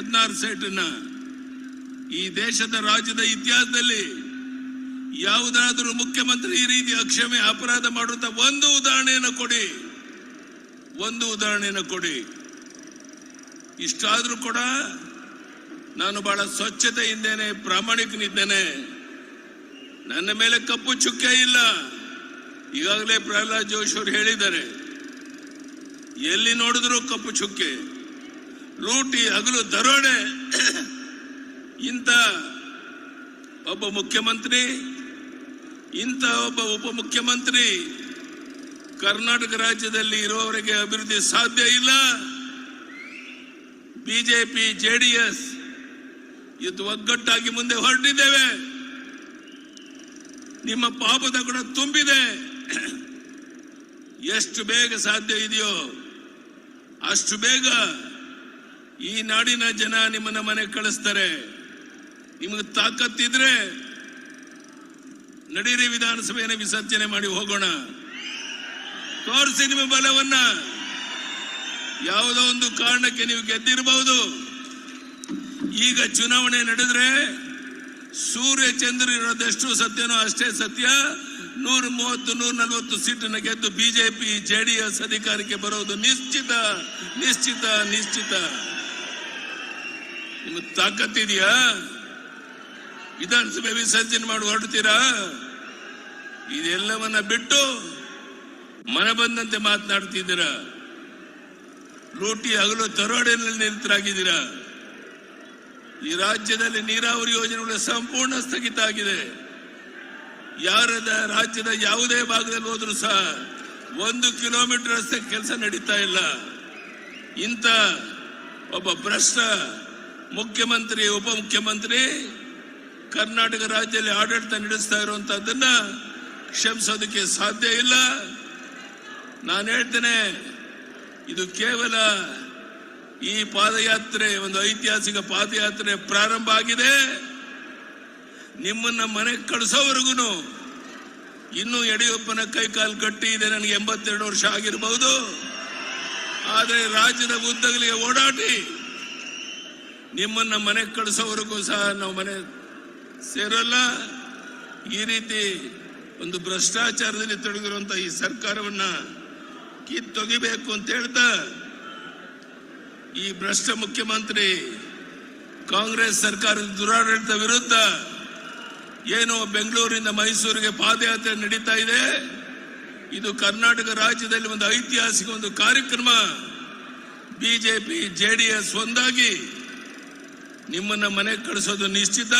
ಹದಿನಾರು ಸೈಟನ್ನ ಈ ದೇಶದ ರಾಜ್ಯದ ಇತಿಹಾಸದಲ್ಲಿ ಯಾವುದಾದರೂ ಮುಖ್ಯಮಂತ್ರಿ ಈ ರೀತಿ ಅಕ್ಷಮೆ ಅಪರಾಧ ಮಾಡುವಂತ ಒಂದು ಉದಾಹರಣೆಯನ್ನು ಕೊಡಿ. ಒಂದು ಉದಾಹರಣೆಯನ್ನು ಕೊಡಿ. ಇಷ್ಟಾದರೂ ಕೂಡ ನಾನು ಬಹಳ ಸ್ವಚ್ಛತೆಯಿಂದೇನೆ, ಪ್ರಾಮಾಣಿಕನಿದ್ದೇನೆ. ನನ್ನ ಮೇಲೆ ಕಪ್ಪು ಚುಕ್ಕೆ ಇಲ್ಲ. ಈಗಾಗಲೇ ಪ್ರಹ್ಲಾದ್ ಜೋಶಿ ಅವರು ಹೇಳಿದ್ದಾರೆ, ಎಲ್ಲಿ ನೋಡಿದ್ರು ಕಪ್ಪು ಚುಕ್ಕೆ. ಲೂಟಿ ಹಗಲು ದರೋಡೆ. ಇಂಥ ಒಬ್ಬ ಮುಖ್ಯಮಂತ್ರಿ, ಇಂಥ ಒಬ್ಬ ಉಪಮುಖ್ಯಮಂತ್ರಿ ಕರ್ನಾಟಕ ರಾಜ್ಯದಲ್ಲಿ ಇರುವವರಿಗೆ ಅಭಿವೃದ್ಧಿ ಸಾಧ್ಯ ಇಲ್ಲ. ಬಿಜೆಪಿ, ಜೆಡಿಎಸ್ ಇದು ಒಗ್ಗಟ್ಟಾಗಿ ಮುಂದೆ ಹೊರಟಿದ್ದೇವೆ. ನಿಮ್ಮ ಪಾಪದ ಕೂಡ ತುಂಬಿದೆ. ಎಷ್ಟು ಬೇಗ ಸಾಧ್ಯ ಇದೆಯೋ ಅಷ್ಟು ಬೇಗ ಈ ನಾಡಿನ ಜನ ನಿಮ್ಮನ್ನ ಮನೆ ಕಳಿಸ್ತಾರೆ. ನಿಮಗೆ ತಾಕತ್ತಿದ್ರೆ ನಡೀರಿ ವಿಧಾನಸಭೆಯನ್ನು ವಿಸರ್ಜನೆ ಮಾಡಿ ಹೋಗೋಣ. ತೋರಿಸಿ ನಿಮ್ಮ ಬಲವನ್ನ. ಯಾವುದೋ ಒಂದು ಕಾರಣಕ್ಕೆ ನೀವು ಗೆದ್ದಿರಬಹುದು ಈಗ ಚುನಾವಣೆ ನಡೆದ್ರೆ ಸೂರ್ಯ ಚಂದ್ರ ಇರೋದೆಷ್ಟು ಸತ್ಯನೋ ಅಷ್ಟೇ ಸತ್ಯ. ನೂರ ಮೂವತ್ತು, ನೂರ ನಲವತ್ತು ಸೀಟನ್ನ ಗೆದ್ದು ಬಿಜೆಪಿ, ಜೆಡಿಎಸ್ ಅಧಿಕಾರಕ್ಕೆ ಬರೋದು ನಿಶ್ಚಿತ ನಿಶ್ಚಿತ ನಿಶ್ಚಿತ. ನಿಮಗೆ ತಾಕತ್ತಿದೆಯಾ ವಿಧಾನಸಭೆ ವಿಸರ್ಜನೆ ಮಾಡಿ ಹೊರಡ್ತೀರಾ? ಇದೆಲ್ಲವನ್ನ ಬಿಟ್ಟು ಮನ ಬಂದಂತೆ ಮಾತನಾಡ್ತಿದ್ದೀರಾ ಲೂಟಿ ಹಗಲು ತರೋಡಿನಲ್ಲಿ ನಿರತರಾಗಿದ್ದೀರಾ? ಈ ರಾಜ್ಯದಲ್ಲಿ ನೀರಾವರಿ ಯೋಜನೆಗಳು ಸಂಪೂರ್ಣ ಸ್ಥಗಿತ ಆಗಿದೆ. ಯಾರದ ರಾಜ್ಯದ ಯಾವುದೇ ಭಾಗದಲ್ಲಿ ಹೋದ್ರೂ ಸಹ ಒಂದು ಕಿಲೋಮೀಟರ್ ರಸ್ತೆ ಕೆಲಸ ನಡೀತಾ ಇಲ್ಲ. ಇಂಥ ಒಬ್ಬ ಭ್ರಷ್ಟ ಮುಖ್ಯಮಂತ್ರಿ, ಉಪಮುಖ್ಯಮಂತ್ರಿ, ಕರ್ನಾಟಕ ರಾಜ್ಯದಲ್ಲಿ ಆಡಳಿತ ನಡೆಸ್ತಾ ಇರುವಂತಹದ್ದನ್ನ ಕ್ಷಮಿಸೋದಕ್ಕೆ ಸಾಧ್ಯ ಇಲ್ಲ. ನಾನು ಹೇಳ್ತೇನೆ, ಇದು ಕೇವಲ ಈ ಪಾದಯಾತ್ರೆ, ಒಂದು ಐತಿಹಾಸಿಕ ಪಾದಯಾತ್ರೆ ಪ್ರಾರಂಭ ಆಗಿದೆ. ನಿಮ್ಮನ್ನ ಮನೆಗೆ ಕಳಿಸೋವರೆಗೂ ಇನ್ನೂ ಯಡಿಯೂರಪ್ಪನ ಕೈ ಕಾಲು ಕಟ್ಟಿ ಇದೆ, ನನಗೆ ಎಂಬತ್ತೆರಡು ವರ್ಷ ಆಗಿರಬಹುದು ಆದರೆ ರಾಜ್ಯದ ಉದ್ದಗಲಿಗೆ ಓಡಾಡಿ ನಿಮ್ಮನ್ನ ಮನೆಗೆ ಕಳಿಸೋವರೆಗೂ ಸಹ ನಾವು ಮನೆ ಸೇರಲ್ಲ. ಈ ರೀತಿ ಒಂದು ಭ್ರಷ್ಟಾಚಾರದಲ್ಲಿ ತೊಡಗಿರುವಂತಹ ಈ ಸರ್ಕಾರವನ್ನ ಕಿತ್ತೊಗಿಬೇಕು ಅಂತ ಹೇಳ್ತಾ ಈ ಭ್ರಷ್ಟ ಮುಖ್ಯಮಂತ್ರಿ ಕಾಂಗ್ರೆಸ್ ಸರ್ಕಾರದ ದುರಾಡಳಿತ ವಿರುದ್ಧ ಏನು ಬೆಂಗಳೂರಿನಿಂದ ಮೈಸೂರಿಗೆ ಪಾದಯಾತ್ರೆ ನಡೀತಾ ಇದೆ. ಇದು ಕರ್ನಾಟಕ ರಾಜ್ಯದಲ್ಲಿ ಒಂದು ಐತಿಹಾಸಿಕ ಒಂದು ಕಾರ್ಯಕ್ರಮ. ಬಿಜೆಪಿ, ಜೆಡಿಎಸ್ ಒಂದಾಗಿ ನಿಮ್ಮನ್ನ ಮನೆಗೆ ಕಳಿಸೋದು ನಿಶ್ಚಿತ.